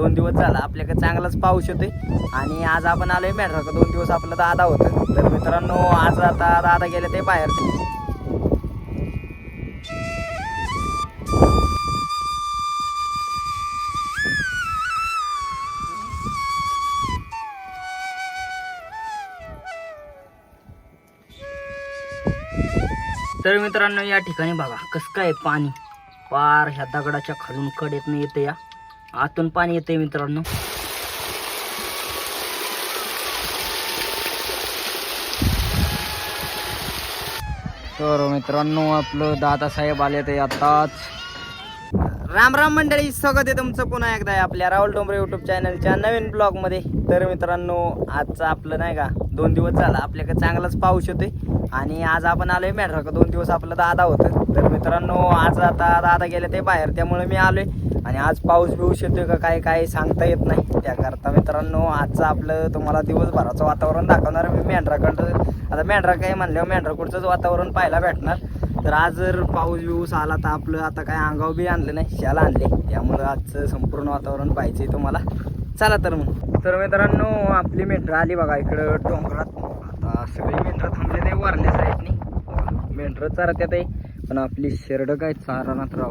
दोन दिवस झाला आपल्याकडे चांगलाच पाऊस येतोय. आणि आज आपण आलोय मॅटर दोन दिवस आपलं दादा होतं. तर मित्रांनो आज आता दादा गेले ते बाहेर. तर मित्रांनो या ठिकाणी बघा कसं काय पाणी. पार ह्या दगडाच्या खालून कडेतनं येतं या. आतून पाणी येतंय मित्रांनो. तर मित्रांनो आपलं दादासाहेब आले ते आताच राम राम मंडळी स्वागत आहे तुमचं पुन्हा एकदा आपल्या राहुल डोंबरे युट्यूब चॅनलच्या नवीन ब्लॉगमध्ये. तर मित्रांनो आजचं आपलं नाही का दोन दिवस झाला आपल्याकडे चांगलाच पाऊस येतोय. आणि आज आपण आलोय मेढराकडे. दोन दिवस आपलं दादा होतं. तर मित्रांनो आज आता दादा गेले ते बाहेर त्यामुळे मी आलोय. आणि आज पाऊस बिऊस येतोय का काय काय सांगता येत नाही. त्याकरता मित्रांनो आजचं आपलं तुम्हाला दिवसभराचं वातावरण दाखवणार मी मेंढराकडं आता मेंढरा काय म्हणल्यावर मेंढराकडचंच वातावरण पाहायला भेटणार. तर आज जर पाऊस बिऊस आला तर आपलं आता काय अंगाव बी आणलं नाही शाला आणले. त्यामुळं आजचं संपूर्ण वातावरण पाहिजे तुम्हाला. चला तर मग. तर मित्रांनो आपली मेंढरं आली बघा इकडं डोंगरात. आता सगळी मेंढरं थांबले ते वारल्या साईडनी मेंढरं चरत्यात आहे पण आपली शेरडं काय चारणात राव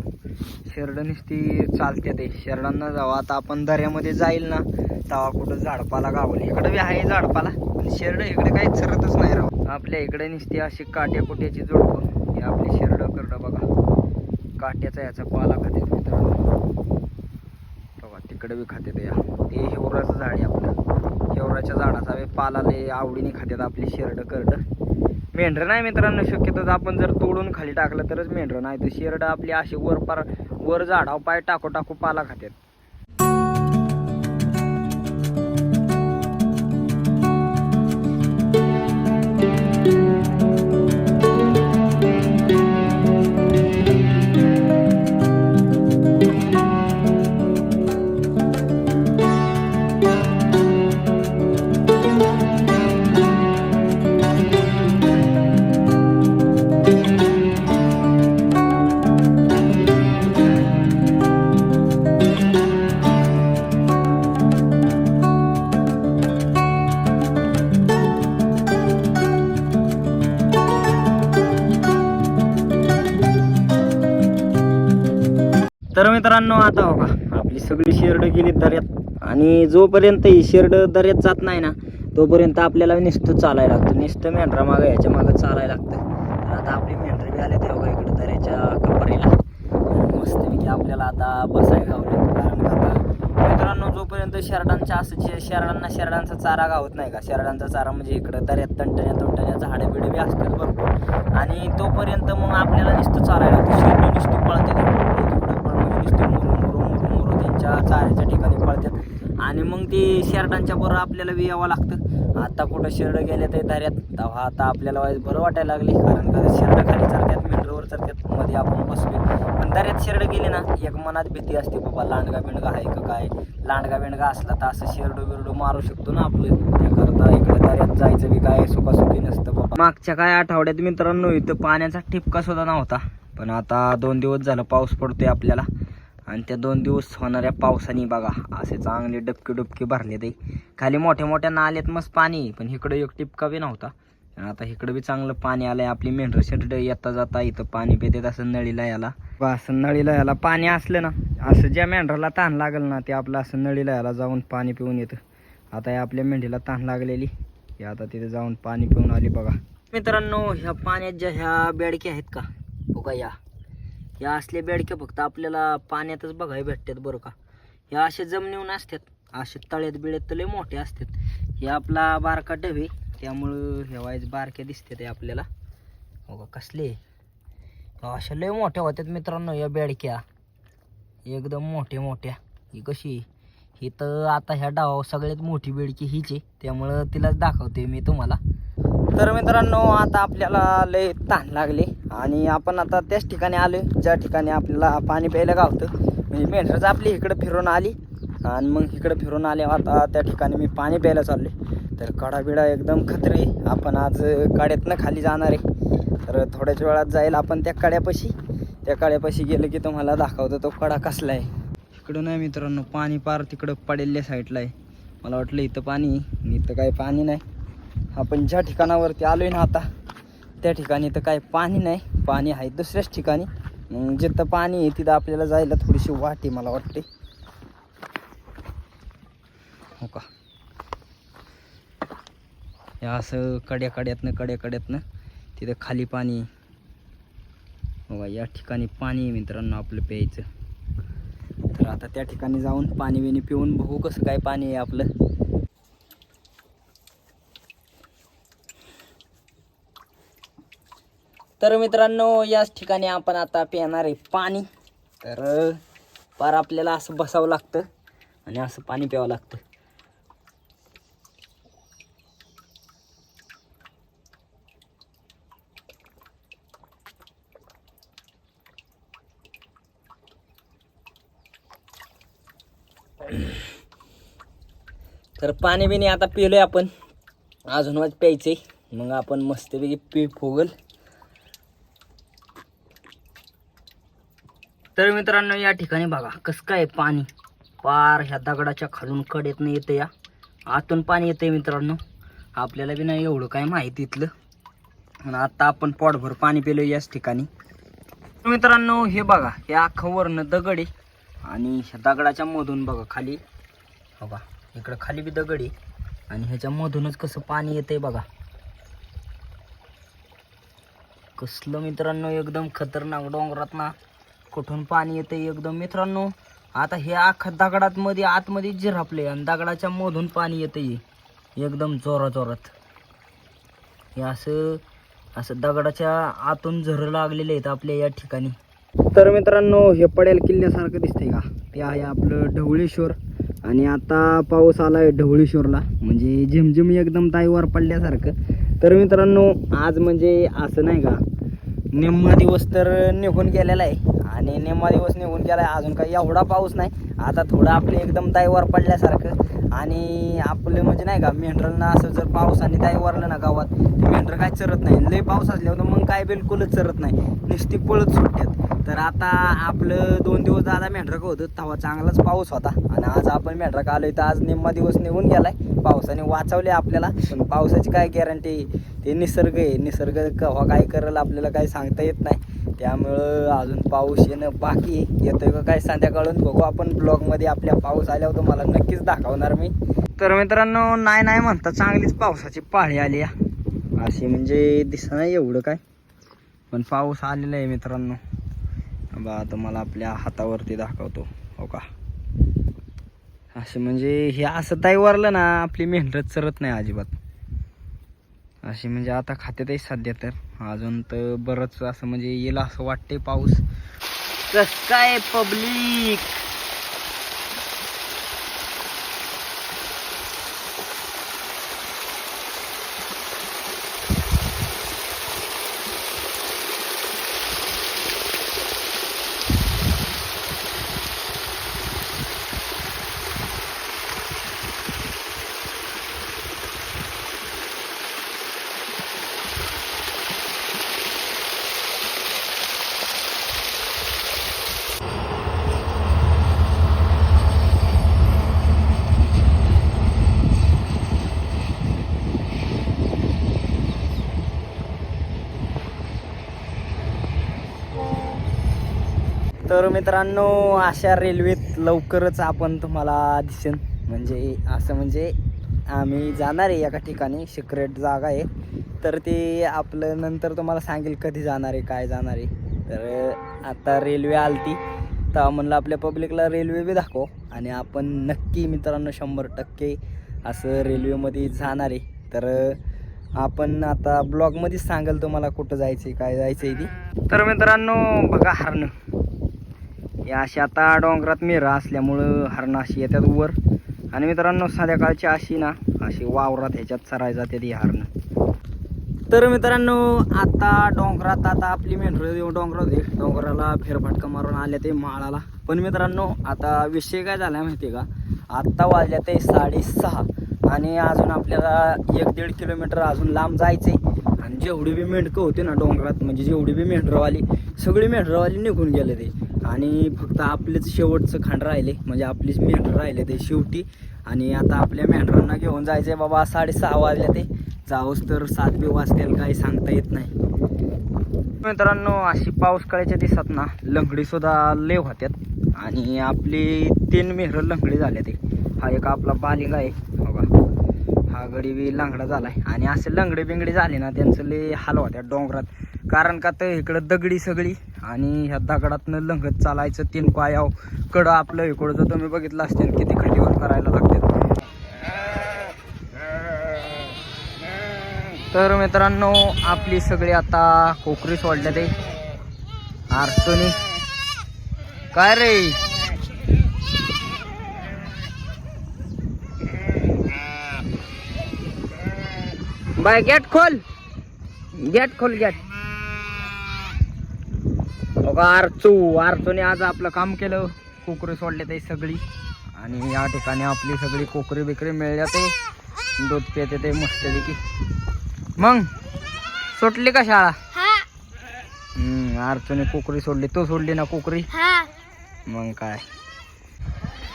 शेरडं नुसती चालते ते. शेरडांना जावं आता आपण दर्यामध्ये जाईल ना तेव्हा कुठं झाडपाला गावल. इकडं बी आहे झाडपाला पण शेरडं इकडे काही चरतच नाही राव आपल्या इकडे नुसती अशी काट्या कुट्याची जोडपं हे आपली शेरडं करडं बघा. काट्याचा याचा पाला खाते मित्रांनो. बघा तिकडे बी खाते या. ते हिवराचं झाड आहे आपलं. हिवराच्या झाडाचा बी पाला लय आवडीने खात्यात आपली शेरडं करडं. मेंढरं नाही मित्रांनो शक्यतो आपण जर तोडून खाली टाकलं तरच मेंढरं नाही तर शेरडं आपली अशी वर पार वर झाडाव पाय टाकू टाकू पाला खात्यात. आता हो का आपली सगळी शेरड गेली दर्यात. आणि जोपर्यंत ही शेरड दर्यात जात नाही ना तोपर्यंत आपल्याला नुसतं चालायला लागतं. नुसतं मेंढरा मागं याच्या मागं चालायला लागतं. तर आता आपली मेंढरी बी आल्या त्या बघा इकडे दर्याच्या कपारीला. मस्तपैकी आपल्याला आता बसायला गावले कारण आता मित्रांनो जोपर्यंत शेरडांच्या असं शे- शेरडांना शेरडांचा चारा गावत नाही का? शेरडांचा चारा म्हणजे इकडं दर्यात तंटण्या तंटण्या झाडं बिडं बी असतात भरपूर. आणि तोपर्यंत मग आपल्याला नुसतं चालायला लागतं. शेरडं नुसती पळते. तिकडं पळ म्हणजे नुसते मुरू मुरू मुरू चाऱ्याच्या ठिकाणी पळतात. आणि मग ती शेरडांच्या बरोबर आपल्याला वियावं यावं लागतं. आता कुठं शेरडं गेले ते दर्यात तेव्हा आता आपल्याला वाईज बरं वाटायला लागले. कारण का शेरडं खाली चढत्यात मेंढरवर चढत्यात मध्ये आपण बसलो पण दर्यात शेरडं गेले ना एक मनात भीती असते बाबा लांडगा बिंडगा आहे का काय? लांडगा बिंडगा असला तर असं शेरडो बिरडो मारू शकतो ना आपलं. त्याकरता इकडे दर्यात जायचं बी काय सुखासुखी नसतं बाबा. मागच्या काय आठवड्यात मित्रांनो इथं पाण्याचा ठिपका सुद्धा नव्हता. पण आता दोन दिवस झालं पाऊस पडतोय आपल्याला. आणि त्या दोन दिवस होणाऱ्या पावसाने बघा असे चांगले डबके डुबके भरले ते. खाली मोठ्या मोठ्या नाल्यात मस्त पाणी पण इकडं एक टिपका बी नव्हता. आता इकडं बी चांगलं पाणी आलंय आपली मेंढर शेंढर येता जाता इथं पाणी पितात असं नळीला याला. असं नळीला याला पाणी असलं ना असं ज्या मेंढराला ताण लागल ना ते आपलं असं नळीला याला जाऊन पाणी पिऊन येतं. आता या आपल्या मेंढीला ताण लागलेली हे आता तिथे जाऊन पाणी पिऊन आली बघा. मित्रांनो ह्या पाण्यात ज्या ह्या बेडक्या आहेत का? बघा या. या असले बेडक्या फक्त आपल्याला पाण्यातच बघायला भेटतात बरं का. ह्या असे जमिनीहून असतात. असे तळ्यात बिळ्यात तर लय मोठे असतात. हे आपला बारका डबे त्यामुळं ह्या वाईज बारक्या दिसतात हे आपल्याला. हो का कसले अशा लय मोठ्या होत्यात मित्रांनो या बेडक्या. एकदम मोठ्या मोठ्या. ही कशी? ही तर आता ह्या डावा सगळ्यात मोठी बेडकी हीच आहे. त्यामुळं तिलाच दाखवते मी तुम्हाला. तर मित्रांनो आता आपल्याला लय ताण लागले आणि आपण आता त्याच ठिकाणी आलो ज्या ठिकाणी आपल्याला पाणी प्यायला गावतं. म्हणजे मेंढरच आपली इकडं फिरून आली आणि मग इकडं फिरून आले आता त्या ठिकाणी मी पाणी प्यायला चाललो तर कडाबिडा एकदम खतरे आपण आज काड्यातनं खाली जाणार आहे. तर थोड्याच वेळात जाईल आपण त्या कड्यापाशी. त्या कड्यापाशी गेलं की तुम्हाला दाखवतो तो कडा कसला आहे. इकडं नाही मित्रांनो पाणी पार तिकडं पडेल्या साईडला आहे. मला वाटलं इथं पाणी इथं काही पाणी नाही. आपण ज्या ठिकाणावरती आलो आहे ना आता त्या ठिकाणी तर काय पाणी नाही. पाणी आहे दुसऱ्याच ठिकाणी. मग जिथं पाणी आहे तिथं आपल्याला जायला थोडीशी वाट आहे मला वाटते. हो का? या असं कड्या कड्यातनं कड्या कड्यातनं तिथं खाली पाणी बघा हो या ठिकाणी पाणी आहे मित्रांनो आपलं प्यायचं. तर आता त्या ठिकाणी जाऊन पाणी बिणी पिऊन बघू कसं काय पाणी आहे आपलं. तर मित्रांनो याच ठिकाणी आपण आता पिणार आहे पाणी. तर पार आपल्याला असं बसावं लागतं आणि असं पाणी प्यावं लागतं. तर पाणी बिणी आता पिलोय आपण. अजून वाज प्यायचंय. मग आपण मस्तपैकी पी फुगल. तर मित्रांनो या ठिकाणी बघा कसं काय पाणी. पार ह्या दगडाच्या खालून कडेतनं येतं या. आतून पाणी येतंय मित्रांनो. आपल्याला बी नाही एवढं काय माहिती इथलं. आणि आता आपण पोटभर पाणी पिलो याच ठिकाणी. मित्रांनो हे बघा हे अख्खं वरनं दगड आहे. आणि ह्या दगडाच्या मधून बघा खाली. हो बघा इकडं खाली बी दगड आहे. आणि ह्याच्या मधूनच कसं पाणी येतंय बघा. कसलं मित्रांनो एकदम खतरनाक डोंगरात ना. कुठून पाणी येतं एकदम? मित्रांनो आता हे अख्खा दगडात मध्ये आतमध्ये झिरापले आणि दगडाच्या मधून पाणी येतंय. एकदम जोरा जोरात हे असं असं दगडाच्या आतून झरं लागलेले आहेत आपल्या या ठिकाणी. तर मित्रांनो हे पडेल किल्ल्यासारखं दिसतंय का? ते आहे आपलं ढवळेश्वर. आणि आता पाऊस आलाय ढवळेश्वरला. म्हणजे झिमझिम एकदम ताईवर पडल्यासारखं. तर मित्रांनो आज म्हणजे असं नाही का निम्मा दिवस तर निघून गेलेला आहे. आणि निम्मा दिवस निघून गेला आहे अजून काही एवढा पाऊस नाही. आता थोडं आपले एकदम ताईवर पडल्यासारखं. आणि आपलं म्हणजे नाही का मेंढरांना असं जर पावसाने ताई वरलं ना गावात मेंढर काय चरत नाही. लय पाऊस असल्यावर मग काय बिलकुलच चरत नाही. नुसती पळत सुटतात तर आता आपलं दोन दिवस दादा मेंढरक होतं तेव्हा चांगलाच पाऊस होता. आणि आज आपण मेंढरक आलो तर आज निम्मा दिवस निघून गेलाय. पावसाने वाचवले आपल्याला. पण पावसाची काय गॅरंटी ते निसर्ग आहे. निसर्ग केव्हा काय करेल आपल्याला काही सांगता येत नाही. त्यामुळं अजून पाऊस येणं बाकी आहे येतोय का काय संध्याकाळून बघू. आपण ब्लॉगमध्ये आपल्या पाऊस आल्यावर तुम्हाला नक्कीच दाखवणार मी. तर मित्रांनो नाही नाही म्हणता चांगलीच पावसाची पाळी आली अशी म्हणजे दिसना एवढं काय. पण पाऊस आलेला आहे मित्रांनो. बा तुम्हाला आपल्या हातावरती दाखवतो. हो का? असं म्हणजे हे असं ताई वरलं ना आपली मेहनत चरत नाही अजिबात. अशी म्हणजे आता खात्यातही सध्या तर. अजून तर बरंच असं म्हणजे येईल असं वाटते पाऊस. कस काय पब्लिक तर मित्रांनो अशा रेल्वेत लवकरच आपण तुम्हाला दिसेन. म्हणजे असं म्हणजे आम्ही जाणार आहे एका ठिकाणी सिक्रेट जागा आहे. तर ते आपलं नंतर तुम्हाला सांगेल कधी जाणार आहे काय जाणार आहे. तर आता रेल्वे आलती तर म्हणलं आपल्या पब्लिकला रेल्वे बी दाखव. आणि आपण नक्की मित्रांनो शंभर टक्के असं रेल्वेमध्ये जाणार आहे. तर आपण आता ब्लॉगमध्येच सांगेल तुम्हाला कुठं जायचं आहे काय जायचं आहे ती. तर मित्रांनो बघा हरणं. या अशी आता डोंगरात मेरा असल्यामुळं हरणं अशी येतात वर. आणि मित्रांनो संध्याकाळची अशी ना अशी वावरात ह्याच्यात सराय जाते ती हरणं. तर मित्रांनो आता डोंगरात आता आपली मेंढरं डोंगरात आहे डोंगराला फेरफटका मारून आल्या ते माळाला. पण मित्रांनो आता विषय काय झाला माहिती आहे का? आत्ता वाजल्या ते साडेसहा. आणि अजून आपल्याला एक दीड किलोमीटर अजून लांब जायचं आहे आणि जेवढी बी मेंढकं होती ना डोंगरात म्हणजे जेवढी बी मेंढरवाली सगळी मेंढरवाली निघून गेले ते. आणि फक्त आपलेच शेवटचं खांड राहिले म्हणजे आपलीच मेंढर राहिले ते शेवटी. आणि आता आपल्या मेंढरांना घेऊन जायचंय बाबा साडेसहा वाजले ते. जाऊस तर सात बी वाजतील काही सांगता येत नाही. मित्रांनो अशी पाऊस काळाच्या दिवसात ना लंगडी सुद्धा होत्यात. आणि आपली तीन मेहर लंगडी झाल्या ते. हा एक आपला बालिंग आहे बघा. गडी बी लंगडा झालाय. आणि असे लंगडे बिंगडी झाले ना त्यांचं लय हाल होत्या डोंगरात. कारण का तर इकडं दगडी सगळी आणि ह्या दगडातनं लंगत चालायचं तीन पायाव कडं आपलं इकडं जर तुम्ही बघितलं असतील किती खटीवर करायला लागतात. तर मित्रांनो आपली सगळी आता कोकरी सोडल्या ते. अडचणी. काय रे? बाय गेट खोल. गेट खोल गेट. आरचू आरचूने आज आपलं काम केलं. कोकरी सोडले ते सगळी. आणि या ठिकाणी आपली सगळी कोकरी बिकरी मिळल्या ते. दूध पिते ते मस्तपैकी. मग सुटली का शाळा? हा. हम्म आरचूने कोकरी सोडली. तू सोडली ना कोकरी? हा. मग काय?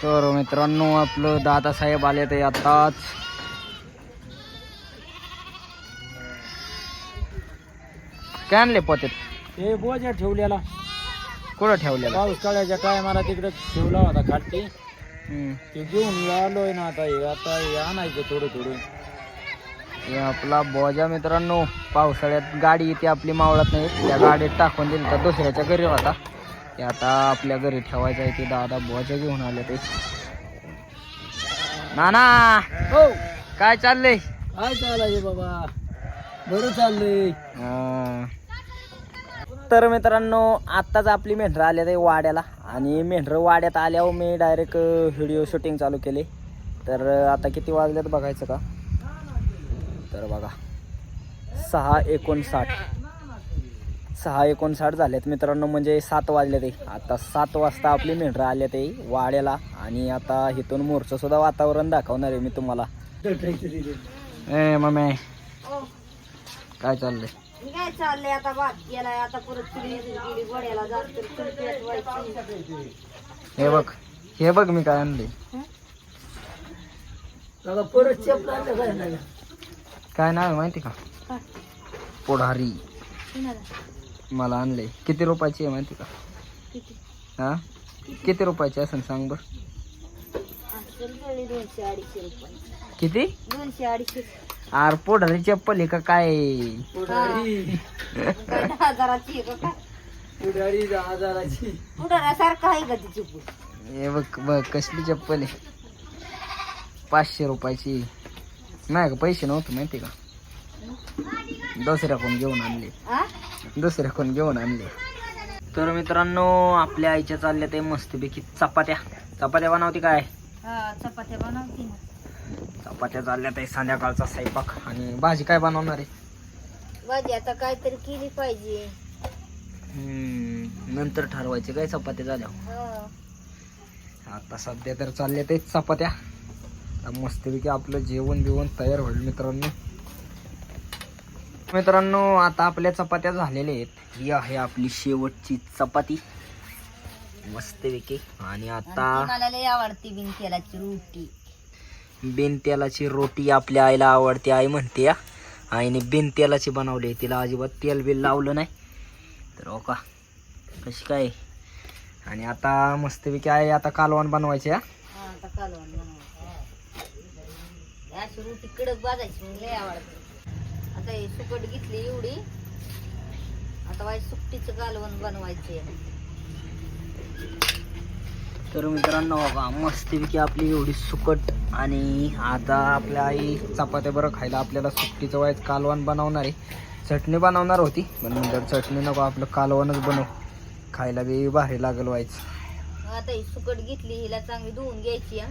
तर मित्रांनो आपलं दादासाहेब आले ते आताच काय आणले पोत्यात? ते बोजा ठेवलेला. कुठं ठेवलेलं? पाऊस काळाच्या टायमाला तिकडे ठेवला होता हम्म. ते घेऊन आलोय ना आता हे आता हे आणायचं थोडं थोडं. हे आपला बोजा मित्रांनो पावसाळ्यात गाडी येते आपली मावळत नाही. त्या गाडीत टाकून दिली तर दुसऱ्याच्या घरी होता. ते आता आपल्या घरी ठेवायचं आहे ते दादा बोजा घेऊन आले ते. नाना! हो. काय चाललंय? काय चालाय बाबा? बरं चाललंय. तर मित्रांनो आत्ताच आपली मेंढरं आल्या ते वाड्याला. आणि मेंढरं वाड्यात आल्यावर मी डायरेक्ट व्हिडिओ शूटिंग चालू केले. तर आता किती वाजल्यात बघायचं का? तर बघा. सहा एकोणसाठ. सहा एकोणसाठ झालेत मित्रांनो म्हणजे सात वाजले ते आता सात वाजता आपली मेंढरं आले ते वाड्याला. आणि आता इथून मोरचं सुद्धा वातावरण दाखवणार आहे मी तुम्हाला. ए मम्मी. काय चाललंय? मी काय चाललंय आता भात गेलाय आता परत चुली गेली गोड्याला जात तर चुल पेटवायची हे बघ हे बघ मी काय आणले दादा परत काय नाही काय नाव आहे माहिती का? काय? पुढारी. कुणाला? मला आणले किती रुपयाची आहे माहिती का? किती? हा? किती रुपयाची असेल सांग बर. असेल तरी दोनशे अडीचशे रुपये. किती? दोनशे अडीचशे. आर पुढारी चप्पल आहे का काय? पुढारी. काय दहा हजाराची आहे का काय पुढारी दहा हजाराची पुढाऱ्यासारखं आहे का तिची पूर हे बघ बघ कसली चप्पल आहे पाचशे रुपयाची. नाही का पैसे नव्हते माहिती का? दुसऱ्याकडून घेऊन आणले. हा दुसऱ्याकडून घेऊन आणले. तर मित्रांनो आपल्या आईच्या चालल्या ते मस्तपैकी चपात्या. चपात्या बनवते काय? हा चपात्या बनवते ना चपात्या चालल्या ते संध्याकाळचा स्वयंपाक. आणि भाजी काय बनवणार आहे? भाजी आता काहीतरी केली पाहिजे. हम्म, नंतर ठरवायचे काय चपात्या झाल्या? हा. आता सध्या तर चालल्या ते चपात्या. आता मस्तपैकी आपलं जेवण बिवण तयार होईल मित्रांनो. मित्रांनो आता आपल्या चपात्या झालेल्या आहेत. ही आहे आपली शेवटची चपाती. मस्तपैकी. आणि आता आणि ती मला लय आवडते बिन तेलाची रोटी. बिनतेलाची रोटी आपल्या आईला आवडते आई म्हणते या आईने बिनतेलाची बनवली तिला अजिबात तेल बिल लावलं नाही. तर हो का? कशी काय? आणि आता मस्तपैकी आहे आता कालवण बनवायचे हा? आता अशी रोटी कडक लय आवडते. आता हे सुकट घेतली एवढी. आता वाई सुकटीचं कालवण बनवायचे तर मित्रांनो बघा मस्तपैकी आपली एवढी सुकट आणि आता आपल्या आई चपात्या बरं खायला आपल्याला सुट्टीचं वाईट कालवण बनवणार आहे. चटणी बनवणार होती पण जर चटणी नको आपलं कालवणच बनव. खायला बी भारी लागल व्हायचं आता ही सुकट घेतली हिला चांगली धुवून घ्यायची हा.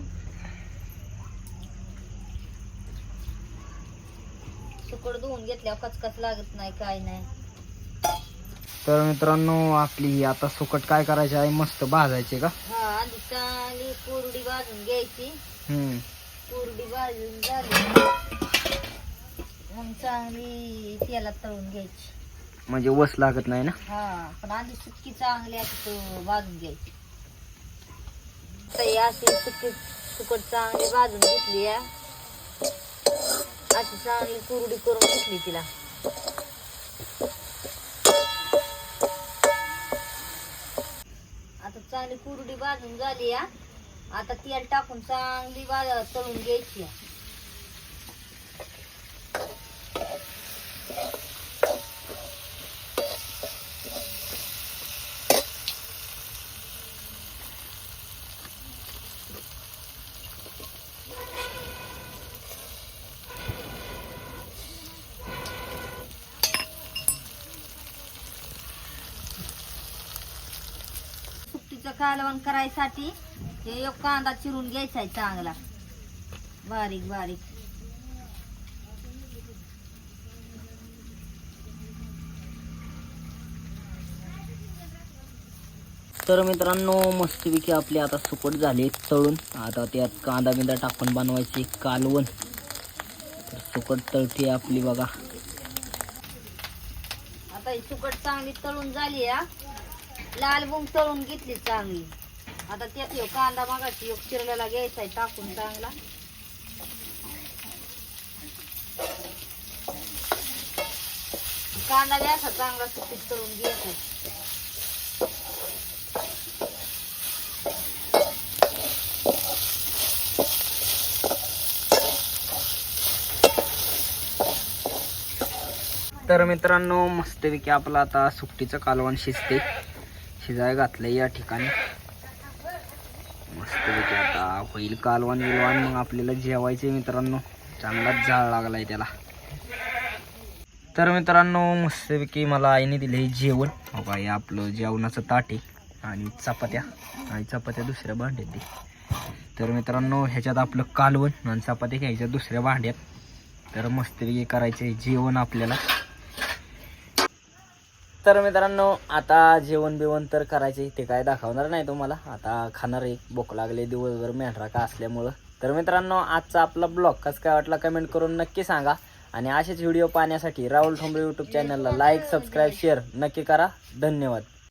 सुकट धुवून घेतल्यावर कचकच लागत नाही काय नाही. तर मित्रांनो आपली आता सुकट काय करायची आहे? मस्त भाजायची का? हा आधी चांगली कोरडी भाजून घ्यायची. हम्म. कोरडी भाजून झाली. मग चांगली तेलात तळून घ्यायची. म्हणजे वस लागत नाही ना? हा पण आधी सुक्की चांगली अशी तो भाजून घ्यायची. तर ही अशी सुक्की सुकट चांगली भाजून घेतली या अशी चांगली कुरडी करून घेतली तिला. चांगली कुरडी भाजून झाली या आता तेल टाकून चांगली तळून घ्यायची या. सुट्टीचं कालवण करायसाठी हे एक कांदा चिरून घ्यायचा आहे चांगला. बारीक बारीक. तर मित्रांनो मस्तपैकी आपले आता सुकट झाले तळून. आता त्यात कांदा बिंदा टाकून बनवायचे कालवण. तर सुकट तळते आपली बघा. आता ही सुकट चांगली तळून झाली या लाल बुंग तळून घेतली चांगली. आता त्यात यो कांदा मागाशी एक चिरलेला घ्यायचा आहे टाकून चांगला. कांदा द्यायचा चांगला सुपीत तळून घ्यायचा तर मित्रांनो मस्तपैकी आपलं आता सुट्टीचं कालवण शिजते शिजाय घातलं या ठिकाणी. मस्तपैकी आता होईल कालवण विलवान मग आपल्याला जेवायचे मित्रांनो. चांगलाच झाड लागलाय त्याला. तर मित्रांनो मस्तपैकी मला आईने दिले हे जेवण. हो हे आपलं जेवणाचं ताटे आणि चपात्या. आणि चपात्या दुसऱ्या भांड्यात दे तर मित्रांनो ह्याच्यात आपलं कालवण आणि चपात्या घ्यायच्या दुसऱ्या भांड्यात. तर मस्तपैकी करायचे जेवण आपल्याला. तर मित्रांनो आता जेवण बिवण तर करायचे ते काय दाखवणार नाही तुम्हाला. आता खाणार आहे भूक लागले दिवसभर मेंढरा का असल्यामुळं. तर मित्रांनो आजचा आपला ब्लॉग कसं काय वाटला कमेंट करून नक्की सांगा. आणि असेच व्हिडिओ पाहण्यासाठी राहुल ठोंबरे यूट्यूब चॅनलला लाईक सबस्क्राईब शेअर नक्की करा. धन्यवाद.